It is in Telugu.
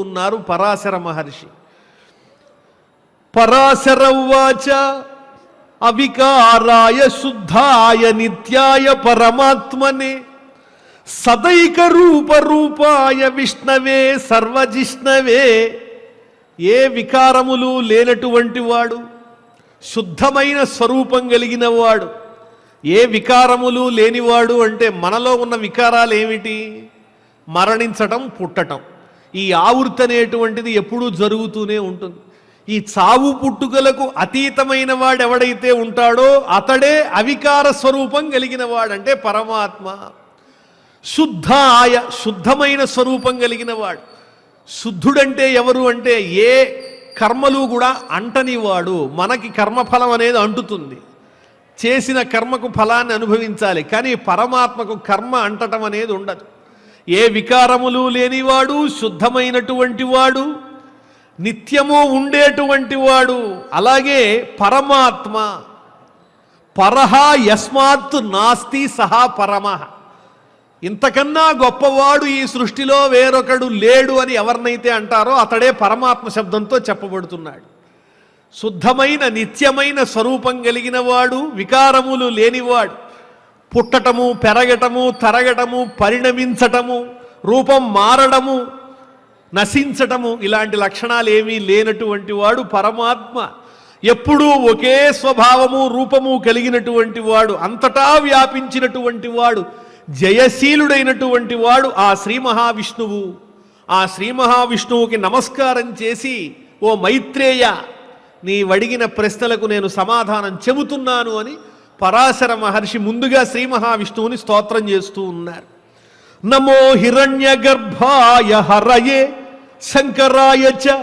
ఉన్నారు పరాశర మహర్షి. పరాశరవాచ అవికారాయ శుద్ధాయ నిత్యాయ పరమాత్మనే సదైక రూప రూపాయ విష్ణవే సర్వజిష్ణవే. ఏ వికారములు లేనటువంటి వాడు శుద్ధమైన స్వరూపం కలిగిన వాడు ఏ వికారములు లేనివాడు అంటే మనలో ఉన్న వికారాలు ఏమిటి? మరణించటం పుట్టటం. ఈ ఆవృత అనేటువంటిది ఎప్పుడూ జరుగుతూనే ఉంటుంది. ఈ చావు పుట్టుకలకు అతీతమైన వాడు ఎవడైతే ఉంటాడో అతడే అవికార స్వరూపం కలిగిన వాడంటే పరమాత్మ. శుద్ధ ఆయ శుద్ధమైన స్వరూపం కలిగిన వాడు. శుద్ధుడంటే ఎవరు అంటే ఏ కర్మలు కూడా అంటనివాడు మనకి కర్మఫలం అనేది అంటుతుంది. చేసిన కర్మకు ఫలాన్ని అనుభవించాలి. కానీ పరమాత్మకు కర్మ అంటటం అనేది ఉండదు. ఏ వికారములు లేనివాడు శుద్ధమైనటువంటి వాడు నిత్యము ఉండేటువంటి వాడు అలాగే పరమాత్మ. పరహ యస్మాత్ నాస్తి సహా పరమ. ఇంతకన్నా గొప్పవాడు ఈ సృష్టిలో వేరొకడు లేడు అని ఎవరినైతే అంటారో అతడే పరమాత్మ శబ్దంతో చెప్పబడుతున్నాడు. శుద్ధమైన నిత్యమైన స్వరూపం కలిగిన వాడు వికారములు లేనివాడు. పుట్టటము పెరగటము తరగటము పరిణమించటము రూపం మారడము నశించటము ఇలాంటి లక్షణాలు ఏమీ లేనటువంటి వాడు పరమాత్మ. ఎప్పుడూ ఒకే స్వభావము రూపము కలిగినటువంటి వాడు అంతటా వ్యాపించినటువంటి వాడు జయశీలుడైనటువంటి వాడు ఆ శ్రీ మహావిష్ణువు. ఆ శ్రీ మహావిష్ణువుకి నమస్కారం చేసి ఓ మైత్రేయ నీ వడిగిన ప్రశ్నలకు నేను సమాధానం చెబుతున్నాను అని పరాశర మహర్షి ముందుగా శ్రీ మహావిష్ణువుని స్తోత్రం చేస్తూ ఉన్నారు. నమో హిరణ్య గర్భాయ హరయే శంకరాయ చ